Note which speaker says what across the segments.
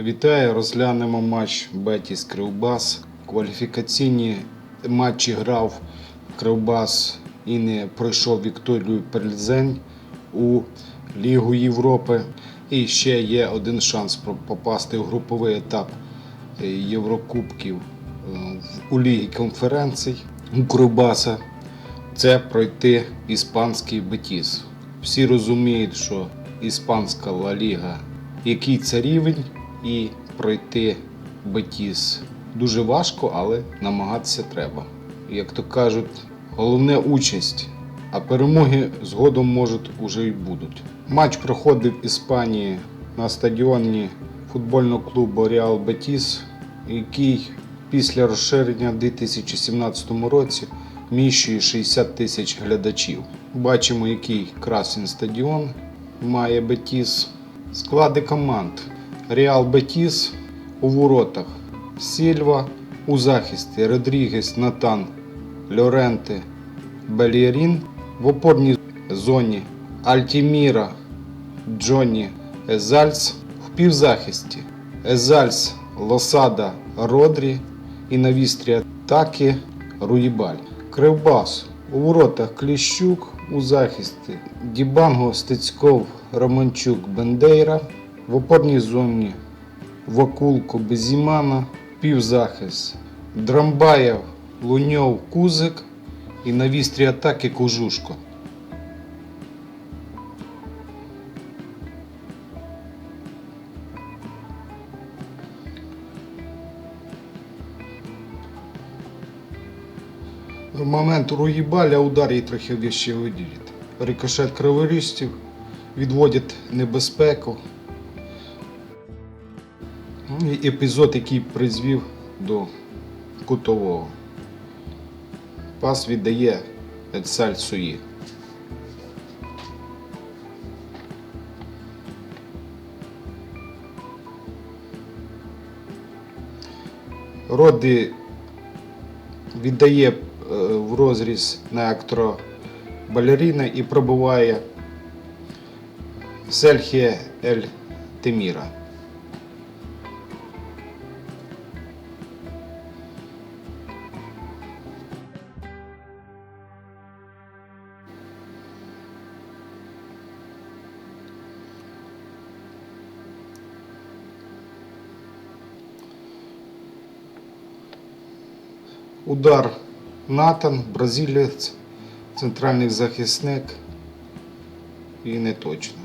Speaker 1: Вітаю, розглянемо матч Бетіс Кривбас. Кваліфікаційні матчі грав Кривбас і не пройшов Вікторію Пельзень у Лігу Європи. І ще є один шанс попасти в груповий етап е, Єврокубків е, у Лігі конференцій у Кривбаса. Це пройти іспанський Бетіс. Всі розуміють, що іспанська Ла Ліга, який це рівень, і пройти Бетіс дуже важко, але намагатися треба. Як то кажуть, головне участь, а перемоги згодом можуть уже й будуть. Матч проходив Іспанії на стадіоні футбольного клубу Реал Бетіс, який після розширення в 2017 році вміщує 60 тисяч глядачів. Бачимо, який красний стадіон має Бетіс. Склади команд. Реал Бетіс у воротах. Сільва у захисті. Родрігес, Натан, Лоренте, Бельєрін в опорній зоні. Альтіміра, Джонні, Езальц в півзахисті. Езальц, Лосада, Родрі і на вістрі атаки Руїбаль. Кривбас у воротах Кліщук у захисті. Дібанго, Стецьков, Романчук, Бендейра. В опорній зоні Вакулко, Безімана, півзахист. Драмбаєв, Луньов, Кузик і на вістрі атаки Кожушко. В момент Руїбаля удар їй трохи вище виділять. Рикошет криворістів відводять небезпеку. І епізод, який призвів до кутового. Пас віддає Ецаль Суї. Роди віддає е, в розріз на актро балеріна і пробиває Сельхія Ель Теміра. Удар Натан, бразилець, центральний захисник і не точно.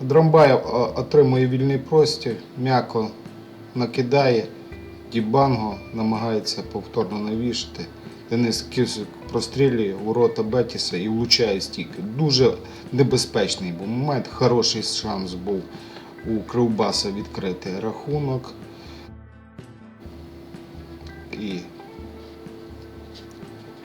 Speaker 1: Драмбаєв отримує вільний простір, м'яко накидає, Дібанго намагається повторно навішати. Денис Кисик прострілює ворота Бетіса і влучає стільки. Дуже небезпечний був момент, хороший шанс був у Кривбаса відкрити рахунок. І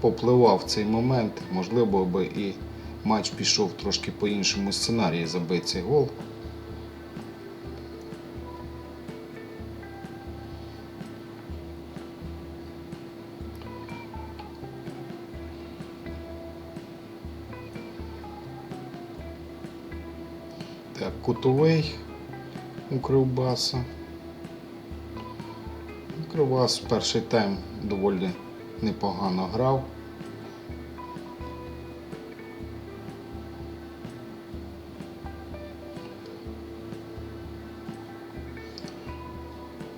Speaker 1: попливав цей момент, можливо би і матч пішов трошки по іншому сценарії забив цей гол. Так, кутовий у Кривбаса. Кривбас перший тайм доволі непогано грав.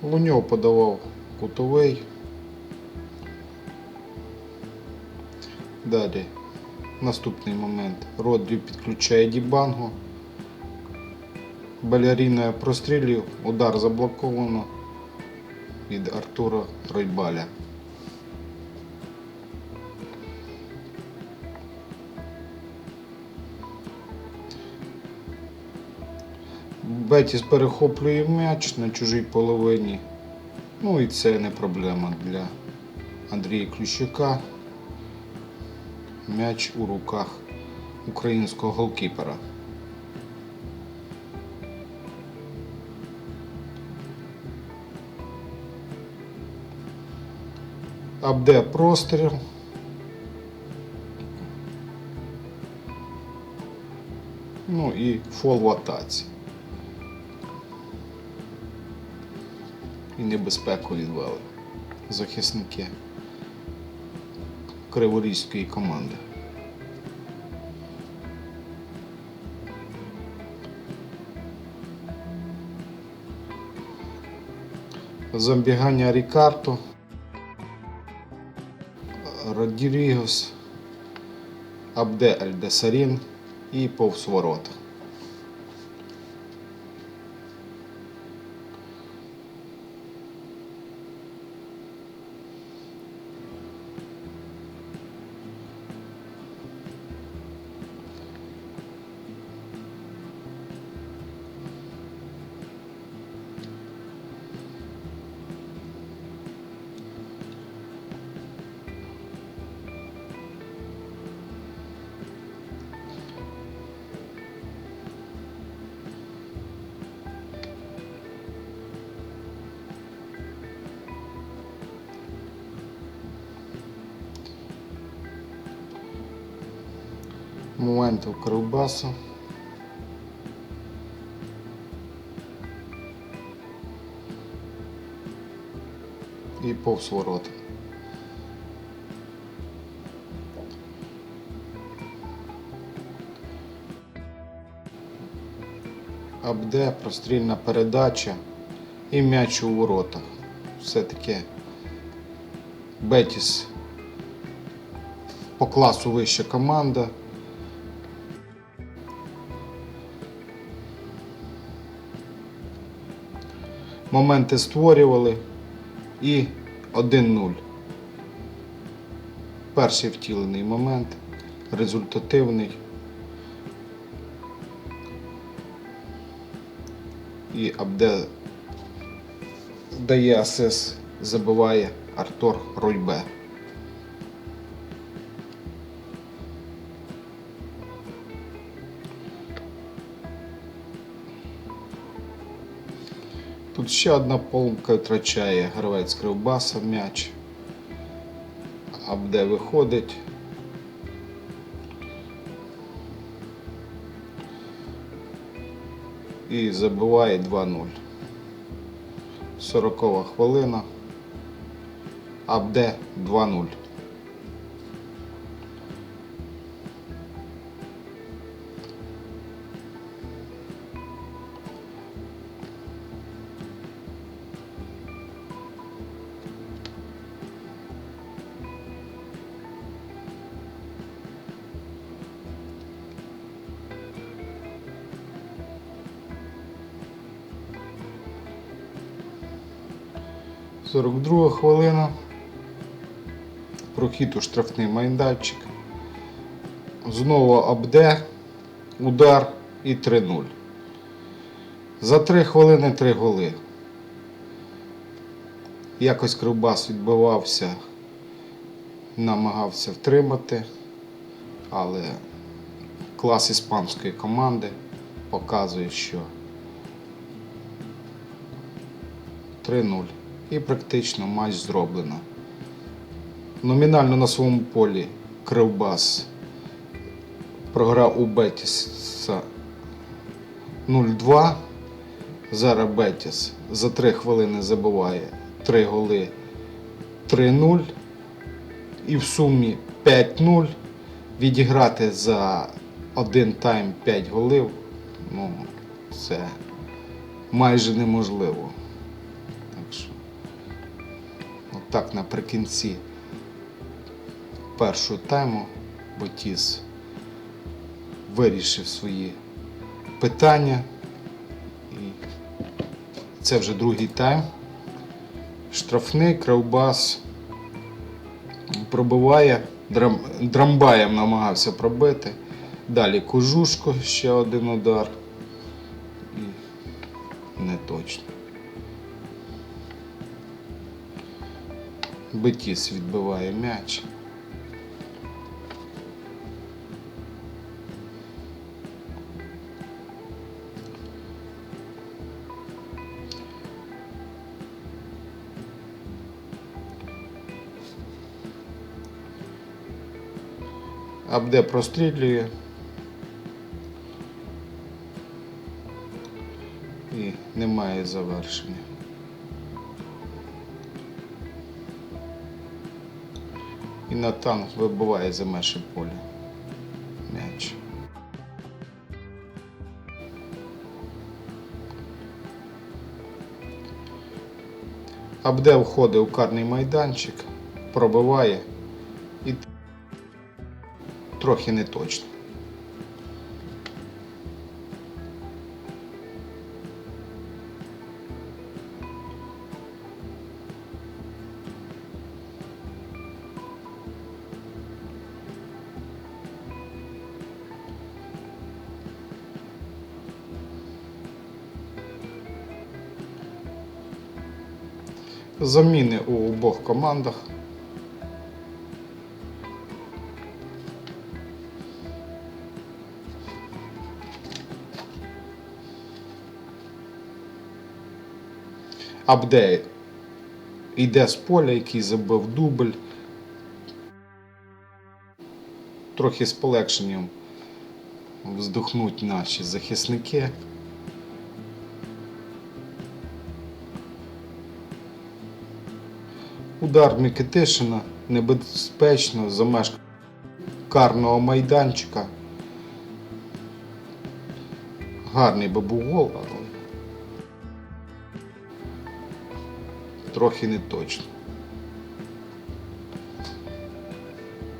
Speaker 1: Луньов подавав кутовий. Далі наступний момент. Родрі підключає Дібанго. Балеріна прострілів, удар заблоковано від Артура Ройбаля. Бетіс перехоплює м'яч на чужій половині. Ну і це не проблема для Андрія Ключука. М'яч у руках українського голкіпера. Абде простріл. Ну і фол в атаці. І небезпеку відвели захисники Криворізької команди. Замбігання Рікарто, Родрігес, Абде Альдесарін і повз ворота. Моменти у Кривбасу. І повз ворота. Абде прострільна передача і м'яч у воротах. Все-таки Бетіс по класу вища команда. Моменти створювали і 1-0. Перший втілений момент, результативний. І Абде дає асис, забиває Артур Ройбе. Тут ще одна помилка втрачає гравець Кривбаса м'яч. Абде виходить. І забиває 2-0. 40 хвилина. Абде 2-0. Сорок друга хвилина. Прохід у штрафний майданчик. Знову Абде. Удар і 3-0. За 3 хвилини 3 голи. Якось Кривбас відбивався, намагався втримати, але клас іспанської команди показує, що 3-0. І практично матч зроблено. Номінально на своєму полі Кривбас програв у Бетіса 0-2. Зараз Бетіс за 3 хвилини забиває 3 голи 3-0. І в сумі 5-0. Відіграти за один тайм 5 голів. Ну, це майже неможливо. Отак наприкінці першого тайму Ботіс вирішив свої питання. І це вже другий тайм. Штрафний Кравбас пробиває, драм, Драмбаєм намагався пробити. Далі Кожушко, ще один удар. І не точно. Бетіс відбиває м'яч. Абде прострілює. і немає завершення. І Натан вибиває за межі поля. М'яч. Абде входить у карний майданчик, пробиває і трохи не Заміни у обох командах. Абде йде з поля, який забив дубль. Трохи з полегшенням вздохнуть наші захисники. Удар Микитишина небезпечно за карного майданчика. Гарний би був гол, але трохи не точно.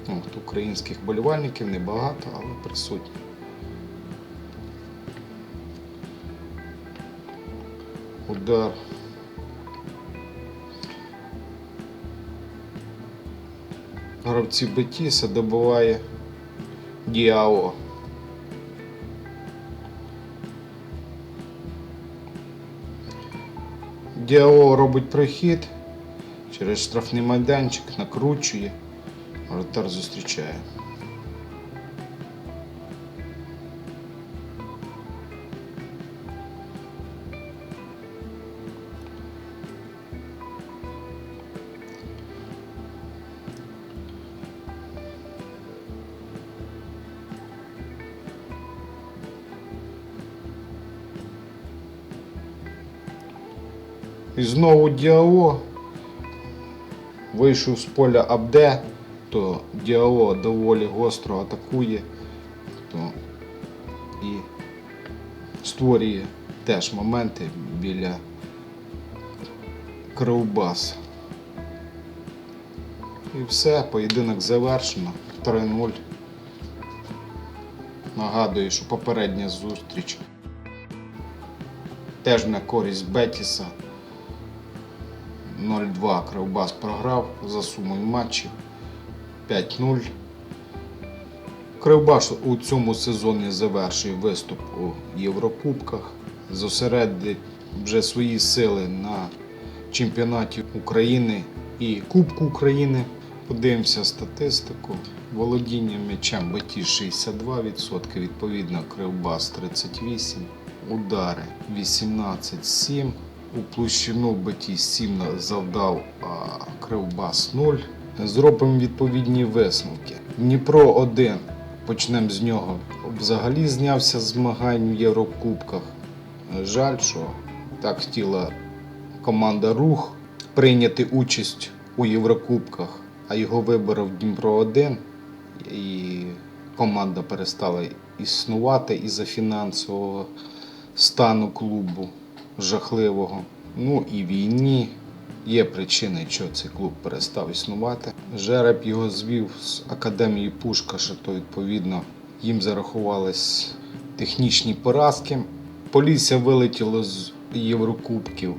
Speaker 1: От, українських болівальників небагато, але присутні. Удар. Гравці Бетіса добиває Діао. Діао робить прихід через штрафний майданчик, накручує, воротар зустрічає. Знову Діао вийшов з поля Абде, то Діао доволі гостро атакує, то і створює теж моменти біля Кривбаса. І все, поєдинок завершено. 3-0. Нагадую, що попередня зустріч теж на користь Бетіса. 0-2 Кривбас програв за сумою матчів 5-0. Кривбас у цьому сезоні завершує виступ у Єврокубках. Зосередить вже свої сили на чемпіонаті України і Кубку України. Подивимося статистику. Володіння м'ячем Беті 62%, відповідно Кривбас 38%, удари 18-7. У площину Беті 7 завдав Кривбас 0. Зробимо відповідні висновки. Дніпро 1. Почнемо з нього. Взагалі знявся з змагань в Єврокубках. Жаль, що так хотіла команда Рух прийняти участь у Єврокубках, а його виборов Дніпро 1 і команда перестала існувати із-за фінансового стану клубу жахливого. Ну і війні. Є причини, що цей клуб перестав існувати. Жереб його звів з академії Пушкаша, то відповідно їм зарахувались технічні поразки. Полісся вилетіло з Єврокубків,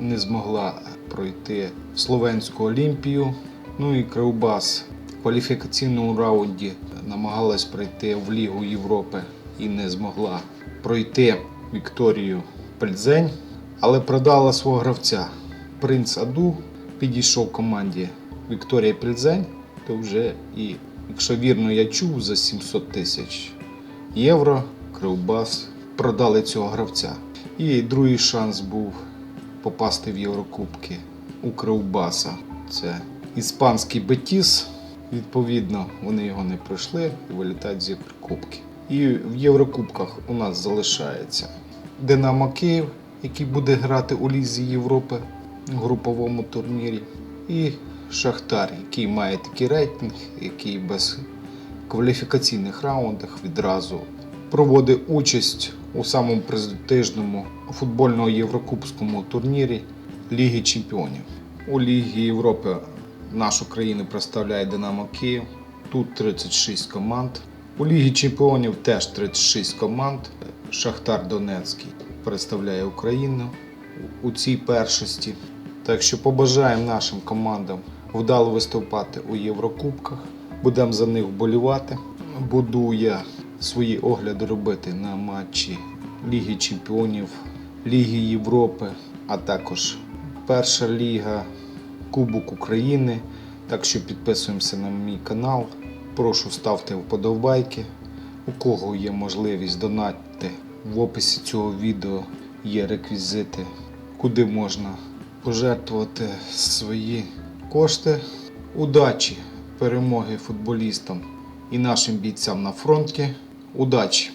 Speaker 1: не змогла пройти Словенську Олімпію. Ну і Кривбас в кваліфікаційному раунді намагалась пройти в Лігу Європи і не змогла пройти Вікторію Пельзень, але продала свого гравця. Принц Аду підійшов команді Вікторія Пельзень, то вже і, якщо вірно я чув, за 700 тисяч євро Кривбас продали цього гравця. І другий шанс був попасти в Єврокубки у Кривбаса. Це іспанський Бетіс. Відповідно, вони його не пройшли і вилітають з Єврокубки. І в Єврокубках у нас залишається Динамо Київ, який буде грати у Лізі Європи в груповому турнірі. І Шахтар, який має такий рейтинг, який без кваліфікаційних раундах відразу проводить участь у самому престижному футбольному єврокубському турнірі Ліги Чемпіонів. У Лігі Європи нашу країну представляє Динамо Київ. Тут 36 команд. У Лігі Чемпіонів теж 36 команд. Шахтар Донецький представляє Україну у цій першості. Так що побажаємо нашим командам вдало виступати у Єврокубках. Будемо за них вболівати. Буду я свої огляди робити на матчі Ліги Чемпіонів, Ліги Європи, а також Перша ліга, Кубок України. Так що підписуємося на мій канал. Прошу ставте вподобайки. У кого є можливість донатити, в описі цього відео є реквізити, куди можна пожертвувати свої кошти. Удачі, перемоги футболістам і нашим бійцям на фронті. Удачі!